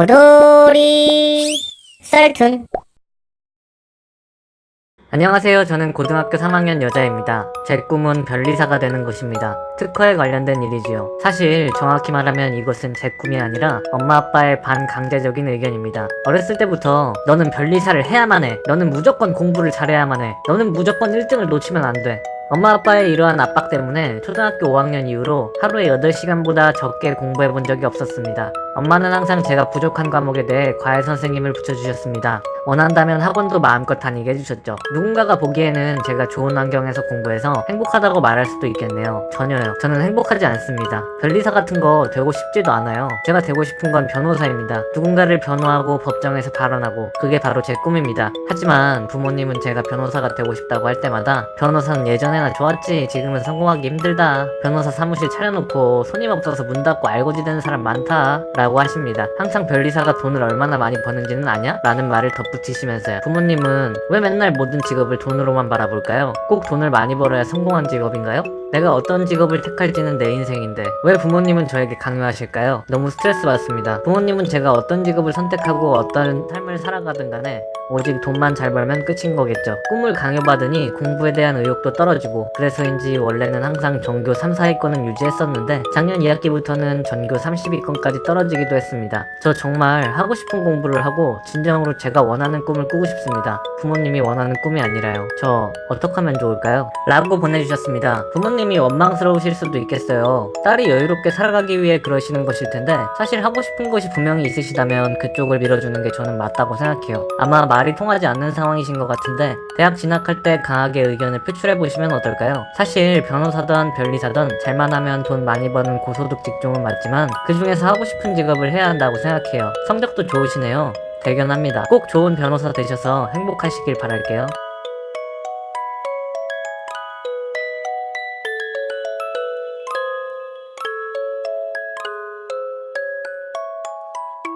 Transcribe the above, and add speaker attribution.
Speaker 1: 호돌이 썰툰
Speaker 2: 안녕하세요. 저는 고등학교 3학년 여자입니다. 제 꿈은 변리사가 되는 것입니다. 특허에 관련된 일이지요. 사실 정확히 말하면 이것은 제 꿈이 아니라 엄마 아빠의 반강제적인 의견입니다. 어렸을 때부터 너는 변리사를 해야만 해. 너는 무조건 공부를 잘해야만 해. 너는 무조건 1등을 놓치면 안 돼. 엄마 아빠의 이러한 압박 때문에 초등학교 5학년 이후로 하루에 8시간보다 적게 공부해 본 적이 없었습니다. 엄마는 항상 제가 부족한 과목에 대해 과외 선생님을 붙여주셨습니다. 원한다면 학원도 마음껏 다니게 해주셨죠. 누군가가 보기에는 제가 좋은 환경에서 공부해서 행복하다고 말할 수도 있겠네요. 전혀요. 저는 행복하지 않습니다. 변리사 같은 거 되고 싶지도 않아요. 제가 되고 싶은 건 변호사입니다. 누군가를 변호하고 법정에서 발언하고 그게 바로 제 꿈입니다. 하지만 부모님은 제가 변호사가 되고 싶다고 할 때마다 변호사는 예전에 나 좋았지 지금은 성공하기 힘들다. 변호사 사무실 차려놓고 손님 없어서 문 닫고 알고지 되는 사람 많다. 라고 하십니다. 항상 변리사가 돈을 얼마나 많이 버는지는 아냐? 라는 말을 덧붙이시면서요. 부모님은 왜 맨날 모든 직업을 돈으로만 바라볼까요? 꼭 돈을 많이 벌어야 성공한 직업인가요? 내가 어떤 직업을 택할지는 내 인생인데 왜 부모님은 저에게 강요하실까요? 너무 스트레스 받습니다. 부모님은 제가 어떤 직업을 선택하고 어떤 삶을 살아가든 간에 오직 돈만 잘 벌면 끝인 거겠죠. 꿈을 강요받으니 공부에 대한 의욕도 떨어지고 그래서인지 원래는 항상 전교 3, 4위권은 유지했었는데 작년 2학기부터는 전교 30위권까지 떨어지기도 했습니다. 저 정말 하고 싶은 공부를 하고 진정으로 제가 원하는 꿈을 꾸고 싶습니다. 부모님이 원하는 꿈이 아니라요. 저 어떻게 하면 좋을까요? 라고 보내주셨습니다. 부모님이 원망스러우실 수도 있겠어요. 딸이 여유롭게 살아가기 위해 그러시는 것일 텐데 사실 하고 싶은 것이 분명히 있으시다면 그쪽을 밀어주는 게 저는 맞다고 생각해요. 아마 말이 통하지 않는 상황이신 것 같은데 대학 진학할 때 강하게 의견을 표출해 보시면 어떨까요? 사실 변호사든 변리사든 잘만 하면 돈 많이 버는 고소득 직종은 맞지만 그 중에서 하고 싶은 직업을 해야 한다고 생각해요. 성적도 좋으시네요. 대견합니다. 꼭 좋은 변호사 되셔서 행복하시길 바랄게요.